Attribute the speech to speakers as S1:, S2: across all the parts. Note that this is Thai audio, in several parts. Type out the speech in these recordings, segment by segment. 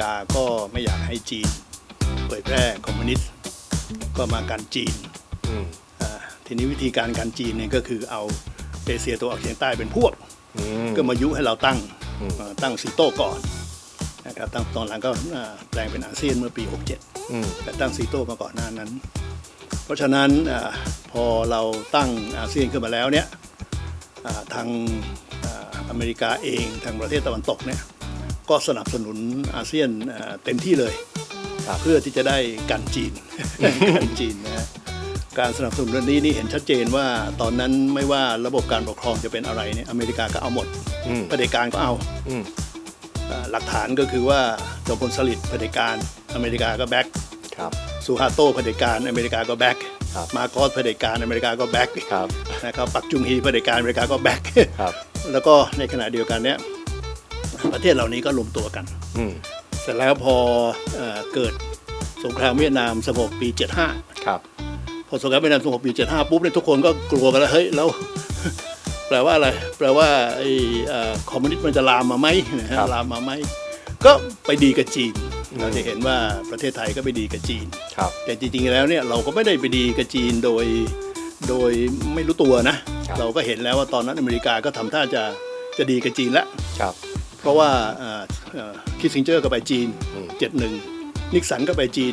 S1: กาก็ไม่อยากให้จีนเผยแพร่คอมมิวนิสต์ก็มากันจีน
S2: อืม
S1: อ่าทีนี้วิธีการกันจีนเนี่ยก็คือเอาเอเชียตะวันออกเฉียงใต้เป็นพวก
S2: อืม
S1: ก็มายุให้เราตั้ง
S2: อืม
S1: เอ่อตั้งสีโต้ก่อนนะครับตั้งตอนหลังก็อ่าแปลงเป็นอาเซียนเมื่อปี 67
S2: อืม
S1: แต่ตั้งสีโต้มาก่อนหน้านั้น เพราะฉะนั้นอาพอเราตั้งอาเซียนขึ้นมาแล้วเนี่ยอ่าทางอ่าอเมริกาเองทางประเทศตะวันตกเนี่ย ก็สนับสนุนอาเซียนอ่าเต็มที่เลย
S2: ครับ
S1: เพื่อที่จะได้กันจีนกันจีนนะฮะการสนับสนุนเรื่องนี้นี่เห็นชัดเจนว่าตอนนั้นไม่ว่าระบบการปกครองจะเป็นอะไรเนี่ยอเมริกาก็เอาหมด
S2: อืม
S1: เผด็จการก็เอา
S2: อืม
S1: อ่าหลักฐานก็คือว่าจอมพลสฤษดิ์เผด็จการอเมริกาก็แบ็ก
S2: ครับ
S1: ซูฮาโต้เผด็จการอเมริกาก็แบ็ก
S2: ครับ
S1: มาโกอสเผด็จการอเมริกาก็แบ็ก
S2: ครับ
S1: นะครับปักจุงฮีเผด็จการอเมริกาก็แบ็ก
S2: ครับ
S1: แล้วก็ในขณะเดียวกันเนี้ย ประเทศเหล่านี้ก็รวมตัวกัน
S2: อืม
S1: เสร็จแล้วพอเอ่อเกิดสงครามเวียดนามสงบปี 75
S2: ครับ
S1: พอสงครามเวียดนามสงบปี 75 ปุ๊บเนี่ยทุกคนก็กลัวกันแล้วเฮ้ยแล้ว แปลว่าอะไร แปลว่าไอ้เอ่อคอมมิวนิสต์มันจะลามมาไหมนะฮะ
S2: ครับ
S1: ลามมาไหมก็ไปดีกับจีน
S2: อืม
S1: เราจะเห็นว่าประเทศไทยก็ไปดีกับจีน
S2: ครับ
S1: แต่จริงๆ แล้วเนี่ยเราก็ไม่ได้ไปดีกับจีนโดยโดยไม่รู้ตัวนะ
S2: ครับ
S1: เราก็เห็นแล้วว่าตอนนั้นอเมริกาก็ทำท่าจะจะดีกับจีนแล้ว
S2: ครับ
S1: เพราะว่าคิสซิงเจอร์ก็ไปจีน
S2: อืม
S1: 71 นิกสันก็ไปจีน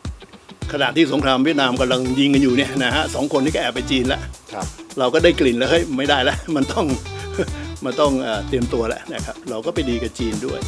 S1: 72 ขณะที่สงครามเวียดนามกำลังยิงกันอยู่เนี่ยนะฮะสองคนนี้ก็แอบไปจีนแล้ว
S2: ครับ
S1: เราก็ได้กลิ่นแล้วเฮ้ยไม่ได้แล้วมันต้องมันต้องเอ่อเตรียมตัวแล้วนะครับ เราก็ไปดีกับจีนด้วย